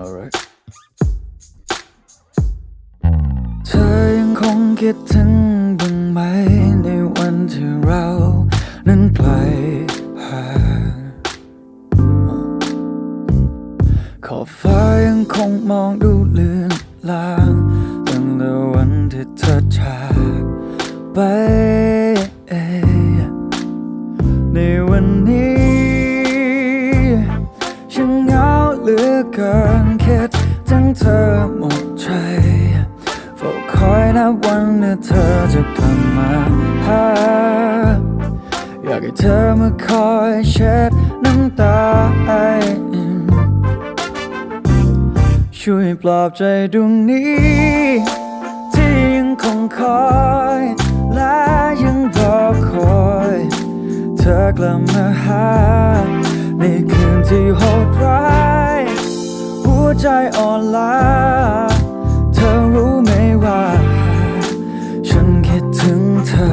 alright เธอยังคงคิดถึงบ้างไหมในวันที่เรานั้นไกลห่างขอบฟ้ายังคงมองดูเลือนลางตั้งแต่วันที่เธอจากไป เหลือเกินคิดถึงเธอหมดใจเฝ้าคอยนับวันเมื่อเธอจะกลับมาหาอยากให้เธอมาคอยเช็ดน้ำตาช่วยปลอบใจดวงนี้ที่ยังคงคอยและยังรอคอย เธอกลับมาหา ล้าเธอรู้ไหมว่า ฉันคิดถึงเธอ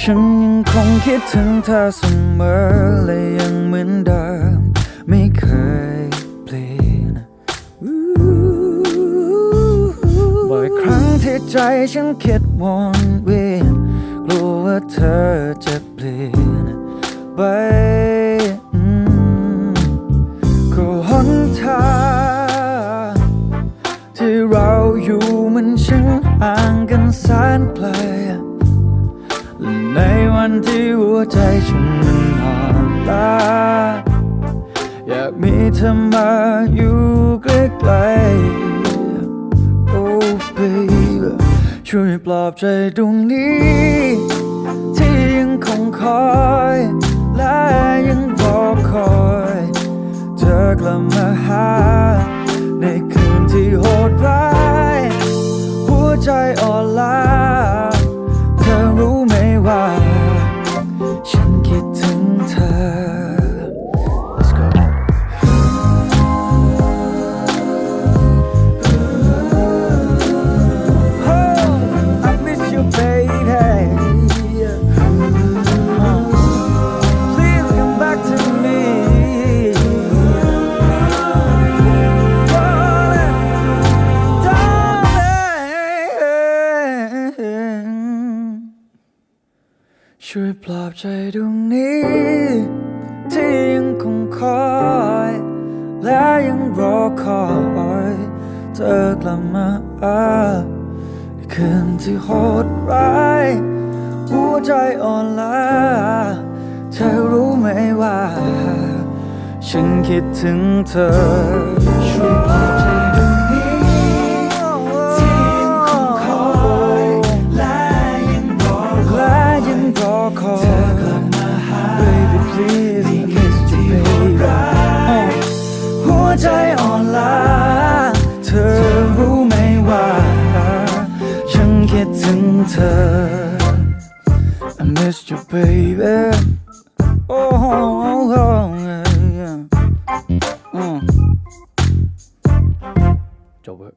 ฉันยังคงคิดถึงเธอเสมอและยังเหมือนเดิม ไม่เคยเปลี่ยนบ่อยครั้งที่ใจฉันคิดวนเวียนกลัวว่าเธอจะเปลี่ยนไป นแสนไกลและในวันที่หัวใจฉันมันอ่อนล้าอยากมีเธอมาอยู่ใกล้ๆ Oh baby ช่วยปลอบใจดวงนี้ ที่ยังคงคอยและยังรอคอยเธอกลับมาหา ในคืนที่โหดร้าย ใจอ่อนล้า ช่วยปลอบใจดวงนี้ ที่ยังคงคอย และยังรอคอยเธอกลับมาในคืนที่โหดร้ายหัวใจอ่อนล้าเธอรู้ไหมว่า ฉันคิดถึงเธอช่วย winter. I missed you, baby. Oh, oh, oh yeah, yeah. Mm. Jobber.